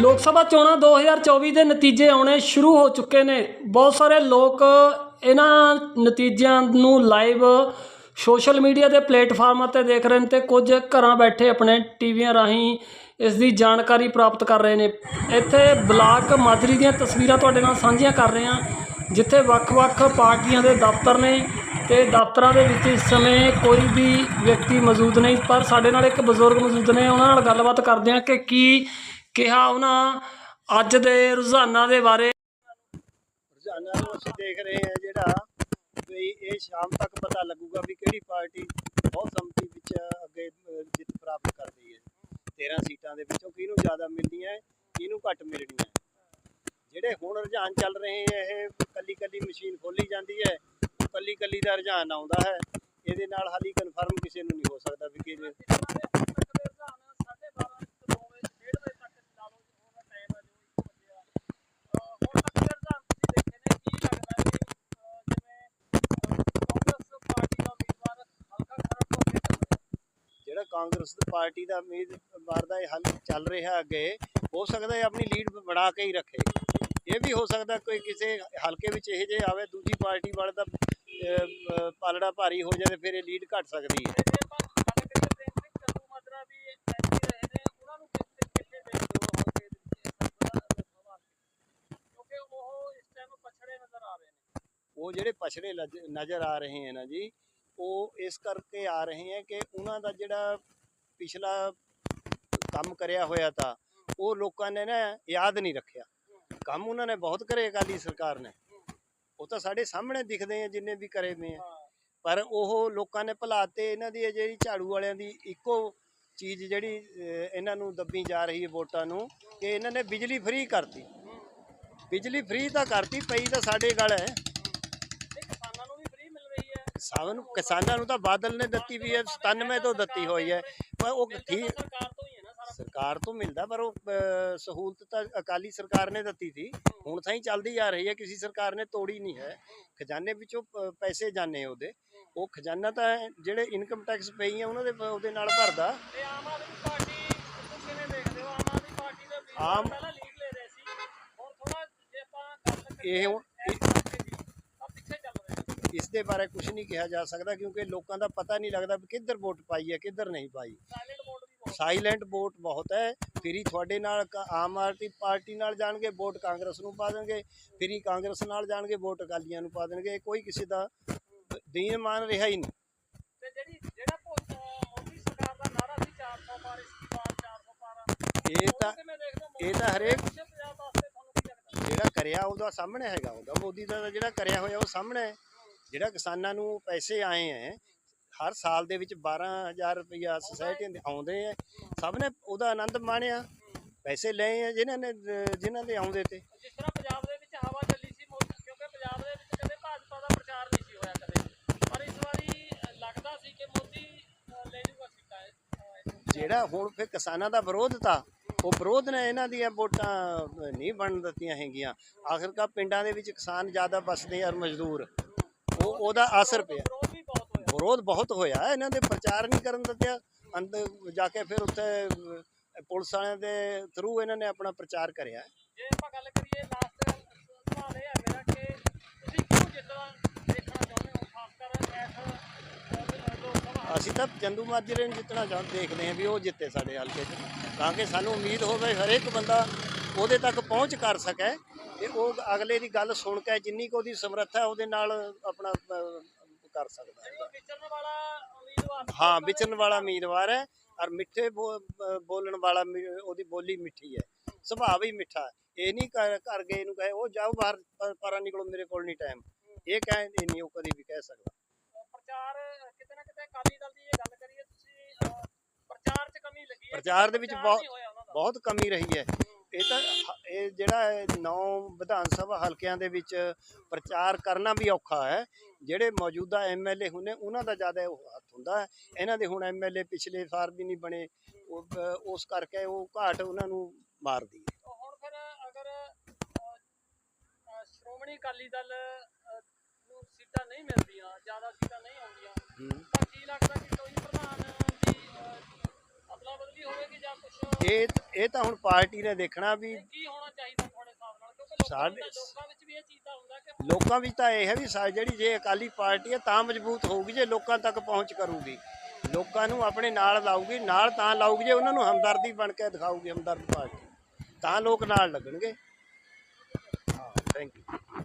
ਲੋਕ ਸਭਾ ਚੋਣਾਂ 2024 ਦੇ ਨਤੀਜੇ ਆਉਣੇ ਸ਼ੁਰੂ ਹੋ ਚੁੱਕੇ ਨੇ। ਬਹੁਤ ਸਾਰੇ ਲੋਕ ਇਹਨਾਂ ਨਤੀਜਿਆਂ ਨੂੰ ਲਾਈਵ ਸੋਸ਼ਲ ਮੀਡੀਆ ਦੇ ਪਲੇਟਫਾਰਮਾਂ ਤੇ ਦੇਖ ਰਹੇ ਨੇ ਤੇ ਕੁਝ ਘਰਾਂ ਬੈਠੇ ਆਪਣੇ ਟੀਵੀਆਂ ਰਾਹੀਂ ਇਸ ਦੀ ਜਾਣਕਾਰੀ ਪ੍ਰਾਪਤ ਕਰ ਰਹੇ ਨੇ। ਇੱਥੇ ਬਲਾਕ ਮਾਜਰੀ ਦੀਆਂ ਤਸਵੀਰਾਂ ਤੁਹਾਡੇ ਨਾਲ ਸਾਂਝੀਆਂ ਕਰ ਰਹੇ ਹਾਂ, ਜਿੱਥੇ ਵੱਖ-ਵੱਖ ਪਾਰਟੀਆਂ ਦੇ ਦਫ਼ਤਰ ਨੇ ਤੇ ਦਫ਼ਤਰਾਂ ਦੇ ਵਿੱਚ ਇਸ ਸਮੇਂ ਕੋਈ ਵੀ ਵਿਅਕਤੀ ਮੌਜੂਦ ਨਹੀਂ, ਪਰ ਸਾਡੇ ਨਾਲ ਇੱਕ ਬਜ਼ੁਰਗ ਮੌਜੂਦ ਨੇ, ਉਹਨਾਂ ਨਾਲ ਗੱਲਬਾਤ ਕਰਦੇ ਹਾਂ ਕਿ ਕੀ ਕਿਹਾ ਉਹਨਾਂ ਅੱਜ ਦੇ ਰੁਝਾਨਾਂ ਦੇ ਬਾਰੇ। ਰੁਝਾਨਾਂ ਨੂੰ ਅਸੀਂ ਦੇਖ ਰਹੇ ਹਾਂ ਜਿਹੜਾ ਵੀ ਇਹ ਸ਼ਾਮ ਤੱਕ ਪਤਾ ਲੱਗੂਗਾ ਵੀ ਕਿਹੜੀ ਪਾਰਟੀ ਬਹੁਤ ਸੰਮਤੀ ਵਿੱਚ ਅੱਗੇ ਜਿੱਤ ਪ੍ਰਾਪਤ ਕਰਦੀ ਹੈ। 13 ਸੀਟਾਂ ਦੇ ਵਿੱਚੋਂ ਕਿਹਨੂੰ ਜ਼ਿਆਦਾ ਮਿਲਦੀਆਂ ਹੈ, ਕਿਹਨੂੰ ਘੱਟ ਮਿਲਣੀਆਂ। ਜਿਹੜੇ ਹੁਣ ਰੁਝਾਨ ਚੱਲ ਰਹੇ ਹੈ ਇਹ ਕੱਲੀ ਕੱਲੀ ਮਸ਼ੀਨ ਖੋਲੀ ਜਾਂਦੀ ਹੈ ਉਹ ਕੱਲੀ ਕੱਲੀ ਦਾ ਰੁਝਾਨ ਆਉਂਦਾ ਹੈ। ਇਹਦੇ ਨਾਲ ਹਾਲੀ ਕਨਫਰਮ ਕਿਸੇ ਨੂੰ ਨਹੀਂ ਹੋ ਸਕਦਾ ਵੀ ਕਿਹਦੇ ਕਾਂਗਰਸ ਦੀ ਪਾਰਟੀ ਦਾ ਉਮੀਦਵਾਰ ਦਾ ਇਹ ਹੱਲ ਚੱਲ ਰਿਹਾ ਅੱਗੇ ਹੋ ਸਕਦਾ ਹੈ ਆਪਣੀ ਲੀਡ ਬਣਾ ਕੇ ਹੀ ਰੱਖੇ। ਇਹ ਵੀ ਹੋ ਸਕਦਾ ਕੋਈ ਕਿਸੇ ਹਲਕੇ ਵਿੱਚ ਇਹ ਜੇ ਆਵੇ ਦੂਜੀ ਪਾਰਟੀ ਵਾਲੇ ਦਾ ਪਾਲੜਾ ਭਾਰੀ ਹੋ ਜਾਵੇ ਫਿਰ ਇਹ ਲੀਡ ਘਟ ਸਕਦੀ ਹੈ। ਉਹ ਜਿਹੜੇ ਪਛੜੇ ਨਜ਼ਰ ਆ ਰਹੇ ਹਨ ਜੀ ਉਹ ਇਸ ਕਰਕੇ ਆ ਰਹੇ ਹੈ ਕਿ ਉਹਨਾਂ ਦਾ ਜਿਹੜਾ ਪਿਛਲਾ ਕੰਮ ਕਰਿਆ ਹੋਇਆ ਤਾਂ ਉਹ ਲੋਕਾਂ ਨੇ ਨਾ ਯਾਦ ਨਹੀਂ ਰੱਖਿਆ। ਕੰਮ ਉਹਨਾਂ ਨੇ ਬਹੁਤ ਕਰੇ ਅਕਾਲੀ ਸਰਕਾਰ ਨੇ। ਉਹ ਤਾਂ ਸਾਡੇ ਸਾਹਮਣੇ ਦਿਖਦੇ ਆ ਜਿੰਨੇ ਵੀ ਕਰੇ ਹੋਏ ਪਰ ਉਹ ਲੋਕਾਂ ਨੇ ਭੁਲਾਤੇ ਇਹਨਾਂ ਦੀ ਇਹ ਜਿਹੜੀ ਝਾੜੂ ਵਾਲਿਆਂ ਦੀ ਇੱਕੋ ਚੀਜ਼ ਜਿਹੜੀ ਇਹਨਾਂ ਨੂੰ ਦੱਬੀ ਜਾ ਰਹੀ ਹੈ ਵੋਟਾਂ ਨੂੰ ਕਿ ਇਹਨਾਂ ਨੇ ਬਿਜਲੀ ਫ੍ਰੀ ਕਰਤੀ। ਬਿਜਲੀ ਫ੍ਰੀ ਤਾਂ ਕਰਤੀ, ਪਈ ਤਾਂ ਸਾਡੇ ਗਲ ਹੈ। ਕਿਸਾਨਾਂ ਨੂੰ ਕਿਸਾਨਾਂ ਨੂੰ ਤਾਂ ਬਾਦਲ ਨੇ ਦਿੱਤੀ ਵੀ ਹੈ 97 ਤੋਂ ਦਿੱਤੀ ਹੋਈ ਹੈ। ਪਰ ਉਹ ਠੀਕ ਸਰਕਾਰ ਤੋਂ ਮਿਲਦਾ ਪਰ ਉਹ ਸਹੂਲਤ ਤਾਂ ਅਕਾਲੀ ਸਰਕਾਰ ਨੇ ਦਿੱਤੀ ਸੀ। ਹੁਣ ਤਾਂ ਹੀ ਚੱਲਦੀ ਆ ਰਹੀ ਹੈ ਕਿਸੇ ਸਰਕਾਰ ਨੇ ਤੋੜੀ ਨਹੀਂ ਹੈ। ਖਜ਼ਾਨੇ ਵਿੱਚੋਂ ਪੈਸੇ ਜਾਣੇ ਉਹਦੇ। ਉਹ ਖਜ਼ਾਨਾ ਤਾਂ ਜਿਹੜੇ ਇਨਕਮ ਟੈਕਸ ਪਈ ਹੈ ਉਹਨਾਂ ਦੇ ਉਹਦੇ ਨਾਲ ਭਰਦਾ। ਆਮ ਇਹ ਹੁਣ ਇਸ ਦੇ ਬਾਰੇ ਕੁਝ ਨਹੀਂ ਕਿਹਾ ਜਾ ਸਕਦਾ ਕਿਉਂਕਿ ਲੋਕਾਂ ਦਾ ਪਤਾ ਨਹੀਂ ਲੱਗਦਾ ਵੀ ਕਿੱਧਰ ਵੋਟ ਪਾਈ ਹੈ ਕਿੱਧਰ ਨਹੀਂ ਪਾਈ। ਸਾਇਲੈਂਟ ਵੋਟ ਬਹੁਤ ਹੈ। ਫਿਰੀ ਤੁਹਾਡੇ ਨਾਲ ਕ- ਆਮ ਆਦਮੀ ਪਾਰਟੀ ਨਾਲ ਜਾਣਗੇ ਵੋਟ ਕਾਂਗਰਸ ਨੂੰ ਪਾ ਦੇਣਗੇ। ਫਿਰੀ ਕਾਂਗਰਸ ਨਾਲ ਜਾਣਗੇ ਵੋਟ ਅਕਾਲੀਆਂ ਨੂੰ ਪਾ ਦੇਣਗੇ। ਕੋਈ ਕਿਸੇ ਦਾ ਦੀਨ ਮਾਨ ਰਿਹਾ ਹੀ ਨਹੀਂ। ਇਹ ਤਾਂ ਇਹ ਤਾਂ ਹਰੇਕ ਜਿਹੜਾ ਕਰਿਆ ਉਹਦਾ ਸਾਹਮਣੇ ਹੈਗਾ। ਉਹਦਾ ਮੋਦੀ ਦਾ ਜਿਹੜਾ ਕਰਿਆ ਹੋਇਆ ਉਹ ਸਾਹਮਣੇ ਹੈ। ਜਿਹੜਾ ਕਿਸਾਨਾਂ ਨੂੰ ਪੈਸੇ ਆਏ ਹੈ ਹਰ ਸਾਲ ਦੇ ਵਿੱਚ 12000 ਰੁਪਇਆ ਸੁਸਾਇਟੀ ਦੇ ਆਉਂਦੇ ਹੈ ਸਭ ਨੇ ਉਹਦਾ ਆਨੰਦ ਮਾਣਿਆ। ਪੈਸੇ ਲਏ ਆ ਜਿਨ੍ਹਾਂ ਨੇ ਜਿਨ੍ਹਾਂ ਦੇ ਆਉਂਦੇ ਤੇ। ਜਿਸ ਤਰ੍ਹਾਂ ਪੰਜਾਬ ਦੇ ਵਿੱਚ ਹਵਾ ਚੱਲੀ ਸੀ ਕਿਉਂਕਿ ਪੰਜਾਬ ਦੇ ਵਿੱਚ ਕਦੇ ਭਾਜਪਾ ਦਾ ਪ੍ਰਚਾਰ ਨਹੀਂ ਸੀ ਹੋਇਆ ਕਦੇ। ਪਰ ਇਸ ਵਾਰੀ ਲੱਗਦਾ ਸੀ ਕਿ ਮੋਦੀ ਲੈ ਜੂਗਾ ਅ, ਜਿਹੜਾ ਹੁਣ ਫਿਰ ਕਿਸਾਨਾਂ ਦਾ ਵਿਰੋਧ ਤਾ ਉਹ ਵਿਰੋਧ ਨੇ ਇਹਨਾਂ ਦੀਆਂ ਵੋਟਾਂ ਨਹੀਂ ਬਣ ਦਿੱਤੀਆਂ ਹੈਗੀਆਂ। ਆਖਿਰਕਾਰ ਪਿੰਡਾਂ ਦੇ ਵਿੱਚ ਕਿਸਾਨ ਜ਼ਿਆਦਾ ਬਸਦੇ ਆ ਮਜ਼ਦੂਰ। ਉਹ ਉਹਦਾ ਅਸਰ ਪਿਆ। ਵਿਰੋਧ ਬਹੁਤ ਹੋਇਆ। ਇਹਨਾਂ ਦੇ ਪ੍ਰਚਾਰ ਨਹੀਂ ਕਰਨ ਦਿੱਤਿਆ ਅੰਦਰ ਜਾ ਕੇ ਫਿਰ ਉੱਥੇ ਪੁਲਿਸ ਵਾਲਿਆਂ ਦੇ ਥਰੂ ਇਹਨਾਂ ਨੇ ਆਪਣਾ ਪ੍ਰਚਾਰ ਕਰਿਆ। ਜੇ ਆਪਾਂ ਗੱਲ ਕਰੀਏ ਲਾਸਟ ਸਵਾਲ ਇਹ ਹੈ ਮੇਰਾ ਕਿ ਤੁਸੀਂ ਕਿਉਂ ਜਿੱਤਣਾ ਦੇਖਣਾ ਚਾਹੁੰਦੇ ਹੋ ਖਾਸ ਕਰ ਇਸ ਲੋਕ ਸਭਾ ਅਸੀਂ ਤਾਂ ਚੰਦੂ ਮਾਜਰੇ ਨੂੰ ਜਿੱਤਣਾ ਚਾਹ ਦੇਖਦੇ ਹਾਂ ਵੀ ਉਹ ਜਿੱਤੇ ਸਾਡੇ ਹਲਕੇ 'ਚ। ਤਾਂ ਕਿ ਸਾਨੂੰ ਉਮੀਦ ਹੋਵੇ ਹਰੇਕ ਬੰਦਾ ਉਹਦੇ ਤੱਕ ਪਹੁੰਚ ਕਰ ਸਕੇ। ਤੇ ਉਹ ਅਗਲੇ ਦੀ ਗੱਲ ਸੁਣ ਕੇ ਜਿੰਨੀ ਕੁ ਉਹਦੀ ਸਮਰੱਥਾ ਉਹਦੇ ਨਾਲ ਆਪਣਾ ਅਹ, ਕਰ ਸਕਦਾ ਹੈ। ਵਿਚਰਨ ਵਾਲਾ ਉਮੀਦਵਾਰ ਹਾਂ ਵਿਚਰਨ ਵਾਲਾ ਉਮੀਦਵਾਰ ਹੈ ਔਰ ਮਿੱਠੇ ਬੋ- ਅਹ ਬੋਲਣ ਵਾਲਾ ਮਿ- ਉਹਦੀ ਬੋਲੀ ਮਿੱਠੀ ਹੈ ਸੁਭਾਅ ਵੀ ਮਿੱਠਾ ਹੈ। ਇਹ ਨਹੀਂ ਕਰ ਕਰ ਗਏ ਇਹਨੂੰ ਕਹੇ ਉਹ ਜਾਓ ਬਾਹਰ ਪ- ਪਰਾਂ ਨਿਕਲੋ ਮੇਰੇ ਕੋਲ ਨਹੀਂ ਟਾਈਮ ਇਹ ਕਹਿ ਇਹ ਨਹੀਂ ਉਹ ਕਦੀ ਵੀ ਕਹਿ ਸਕਦਾ। ਪ੍ਰਚਾਰ ਕਿਤੇ ਨਾ ਕਿਤੇ ਅਕਾਲੀ ਦਲ ਦੀ ਇਹ ਗੱਲ ਕਰੀਏ ਤੁਸੀਂ ਅਹ, ਪ੍ਰਚਾਰ 'ਚ ਕਮੀ ਲੱਗੀ ਹੈ ਪ੍ਰਚਾਰ ਦੇ ਵਿੱਚ ਬਹੁਤ ਨਹੀਂ ਹੋਇਆ ਉਹਨਾਂ ਦਾ। ਬਹੁਤ ਕਮੀ ਰਹੀ ਹੈ। ਇਹ ਤਾਂ ਇਹ ਜਿਹੜਾ ਨੌ ਵਿਧਾਨ ਸਭਾ ਹਲਕਿਆਂ ਦੇ ਵਿੱਚ ਪ੍ਰਚਾਰ ਕਰਨਾ ਵੀ ਔਖਾ ਹੈ। ਜਿਹੜੇ ਮੌਜੂਦਾ ਐਮਐਲਏ ਹੁੰਦੇ ਉਹਨਾਂ ਦਾ ਜ਼ਿਆਦਾ ਹੱਥ ਹੁੰਦਾ ਹੈ। ਇਹਨਾਂ ਦੇ ਹੁਣ ਐਮਐਲਏ ਪਿਛਲੇ ਸਾਲ ਵੀ ਨਹੀਂ ਬਣੇ। ਉਸ ਕਰਕੇ ਉਹ ਘਾਟ ਉਹਨਾਂ ਨੂੰ ਮਾਰਦੀ ਹੈ। ਹੁਣ ਫਿਰ ਅਗਰ ਸ਼੍ਰੋਮਣੀ ਅਕਾਲੀ ਦਲ ਨੂੰ ਸੀਟਾਂ ਨਹੀਂ ਮਿਲਦੀਆਂ ਜ਼ਿਆਦਾ ਸੀਟਾਂ ਨਹੀਂ ਆਉਂਦੀਆਂ। ਤਾਂ ਕੀ ਲੱਗਦਾ ਕਿ ਕੋਈ ਪ੍ਰਧਾਨ ਦੀ ਅਦਲਾ ਬਦਲੀ ਹੋਵੇਗੀ ਜਾਂ ਜਾਂ ਕੁਝ ਇਹ ਇਹ ਤਾਂ ਹੁਣ ਪਾਰਟੀ ਨੇ ਦੇਖਣਾ ਵੀ ਕੀ ਹੋਣਾ ਚਾਹੀਦਾ ਤੁਹਾਡੇ ਹਿਸਾਬ ਨਾਲ? ਕਿਉਂਕਿ ਲੋਕਾਂ ਸਾਡੇ- ਵਿੱਚ ਲੋਕਾਂ ਵਿੱਚ ਵੀ ਇਹ ਚੀਜ਼ ਦਾ ਹੁੰਦਾ ਕਿ ਲੋਕਾਂ ਵਿੱਚ ਤਾਂ ਇਹ ਹੈ ਵੀ ਸਾ- ਜਿਹੜੀ ਜੇ ਅਕਾਲੀ ਪਾਰਟੀ ਹੈ ਤਾਂ ਮਜ਼ਬੂਤ ਹੋਊਗੀ ਜੇ ਲੋਕਾਂ ਤੱਕ ਪਹੁੰਚ ਕਰੂਗੀ। ਲੋਕਾਂ ਨੂੰ ਆਪਣੇ ਨਾਲ ਲਾਊਗੀ ਨਾਲ ਤਾਂ ਲਾਊਗੀ ਜੇ ਉਹਨਾਂ ਨੂੰ ਹਮਦਰਦੀ ਬਣ ਕੇ ਦਿਖਾਊਗੀ ਹਮਦਰਦ ਪਾਰਟੀ। ਤਾਂ ਲੋਕ ਨਾਲ ਲੱਗਣਗੇ। ਹਾਂ ਥੈਂਕ ਯੂ